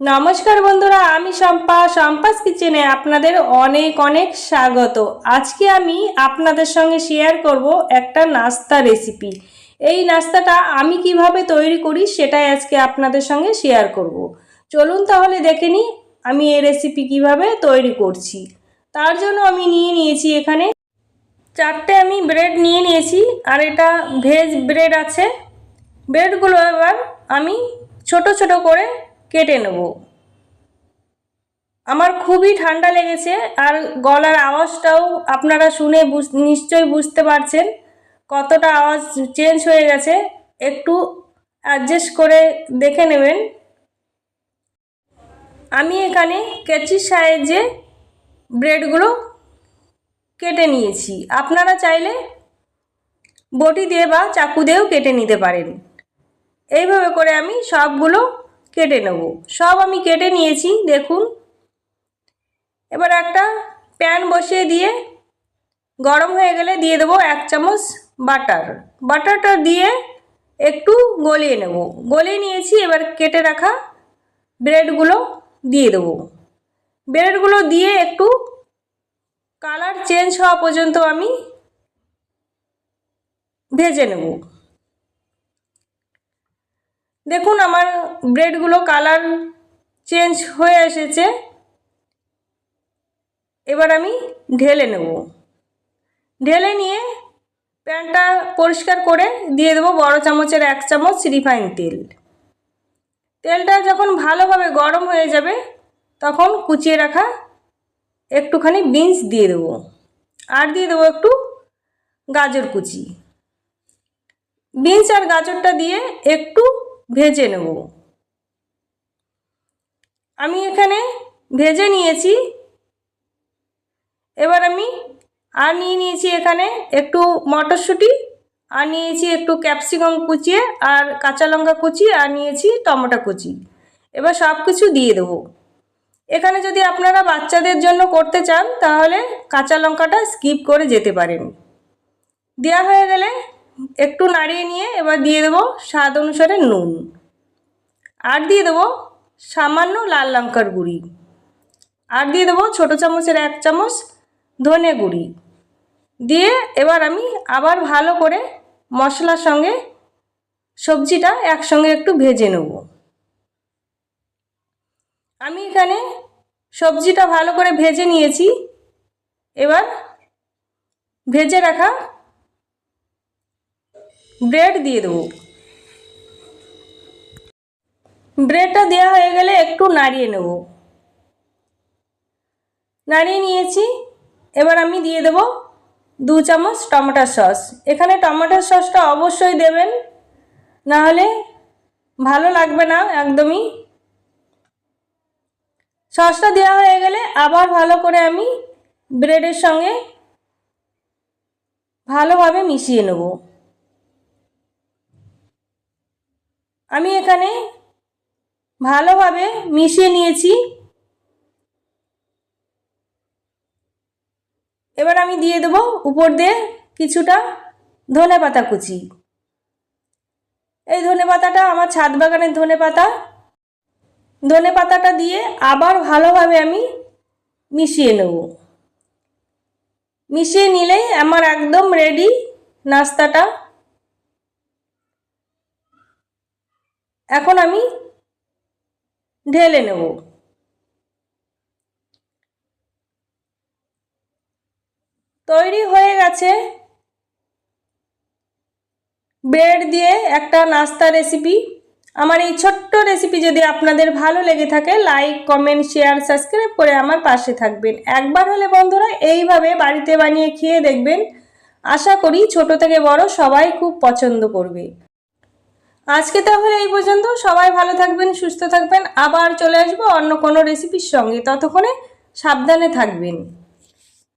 নমস্কার বন্ধুরা, আমি শম্পা। শম্পাস কিচেনে আপনাদের অনেক অনেক স্বাগত। আজকে আমি আপনাদের সঙ্গে শেয়ার করব একটা নাস্তা রেসিপি এই নাস্তাটা আমি কীভাবে তৈরি করি সেটাই আজকে আপনাদের সঙ্গে শেয়ার করব। চলুন তাহলে দেখে নিই আমি এই রেসিপি কীভাবে তৈরি করছি। তার জন্য আমি নিয়ে নিয়েছি এখানে চারটে আমি ব্রেড নিয়ে নিয়েছি, আর এটা ভেজ ব্রেড আছে। ব্রেডগুলো এবার আমি ছোট ছোট করে কেটে নেব। আমার খুবই ঠান্ডা লেগেছে আর গলার আওয়াজটাও আপনারা শুনে নিশ্চয়ই বুঝতে পারছেন কতটা আওয়াজ চেঞ্জ হয়ে গেছে। একটু অ্যাডজাস্ট করে দেখে নেবেন। আমি এখানে কেচির সাহায্যে ব্রেডগুলো কেটে নিয়েছি। আপনারা চাইলে বটি দিয়ে বা চাকু দিয়েও কেটে নিতে পারেন। এইভাবে করে আমি সবগুলো কেটে নেব। সব আমি কেটে নিয়েছি, দেখুন। এবার একটা প্যান বসিয়ে দিয়ে গরম হয়ে গেলে দিয়ে দেবো এক চামচ বাটার। বাটারটা দিয়ে একটু গলিয়ে নেব। গলিয়ে নিয়েছি, এবার কেটে রাখা ব্রেডগুলো দিয়ে দেবো। ব্রেডগুলো দিয়ে একটু কালার চেঞ্জ হওয়া পর্যন্ত আমি ভেজে নেব। দেখুন, আমার ব্রেডগুলো কালার চেঞ্জ হয়ে এসেছে। এবার আমি ঢেলে নেব। ঢেলে নিয়ে প্যানটা পরিষ্কার করে দিয়ে দেবো বড় চামচের এক চামচ রিফাইন তেল। তেলটা যখন ভালোভাবে গরম হয়ে যাবে, তখন কুচিয়ে রাখা একটুখানি বিনস দিয়ে দেবো। আর দিয়ে দেবো একটু গাজর কুচি। বিনস আর গাজরটা দিয়ে একটু ভেজে নেব। আমি এখানে ভেজে নিয়েছি। এবার আমি আর নিয়ে নিয়েছি এখানে একটু মটরশুঁটি, আর নিয়েছি একটু ক্যাপসিকাম কুচিয়ে আর কাঁচা লঙ্কা কুচি, আর নিয়েছি টমেটো কুচি। এবার সব কিছু দিয়ে দেবো। এখানে যদি আপনারা বাচ্চাদের জন্য করতে চান, তাহলে কাঁচা লঙ্কাটা স্কিপ করে যেতে পারেন। দেওয়া হয়ে গেলে একটু নাড়িয়ে নিয়ে এবার দিয়ে দেবো স্বাদ অনুসারে নুন। আর দিয়ে দেবো সামান্য লাল লঙ্কার গুঁড়ি। আর দিয়ে দেবো ছোটো চামচের এক চামচ ধনে গুঁড়ি। দিয়ে এবার আমি আবার ভালো করে মশলার সঙ্গে সবজিটা একসঙ্গে একটু ভেজে নেব। আমি এখানে সবজিটা ভালো করে ভেজে নিয়েছি। এবার ভেজে রাখা ব্রেড দিয়ে দেবো। ব্রেডটা দেওয়া হয়ে গেলে একটু নাড়িয়ে নেব। নাড়িয়ে নিয়েছি। এবার আমি দিয়ে দেবো দু চামচ টমেটোর সস। এখানে টমেটোর সসটা অবশ্যই দেবেন, নাহলে ভালো লাগবে না একদমই। সসটা দেওয়া হয়ে গেলে আবার ভালো করে আমি ব্রেডের সঙ্গে ভালোভাবে মিশিয়ে নেব। আমি এখানে ভালোভাবে মিশিয়ে নিয়েছি। এবার আমি দিয়ে দেবো উপর দিয়ে কিছুটা ধনে পাতা কুচি। এই ধনে পাতাটা আমার ছাদ বাগানের ধনে পাতা। ধনে পাতাটা দিয়ে আবার ভালোভাবে আমি মিশিয়ে নেব। মিশিয়ে নিলেই আমার একদম রেডি নাস্তাটা। এখন আমি ঢেলে নেব। তৈরি হয়ে গেছে ব্রেড দিয়ে একটা নাস্তা রেসিপি আমার এই ছোট্ট রেসিপি যদি আপনাদের ভালো লেগে থাকে লাইক কমেন্ট শেয়ার সাবস্ক্রাইব করে আমার পাশে থাকবেন। একবার হলে বন্ধুরা এইভাবে বাড়িতে বানিয়ে খেয়ে দেখবেন। আশা করি ছোট থেকে বড় সবাই খুব পছন্দ করবে। আজকে তাহলে এই পর্যন্ত। সবাই ভালো থাকবেন, সুস্থ থাকবেন। আবার চলে আসব অন্য কোনো রেসিপির সঙ্গে। ততক্ষণে সাবধানে থাকবেন।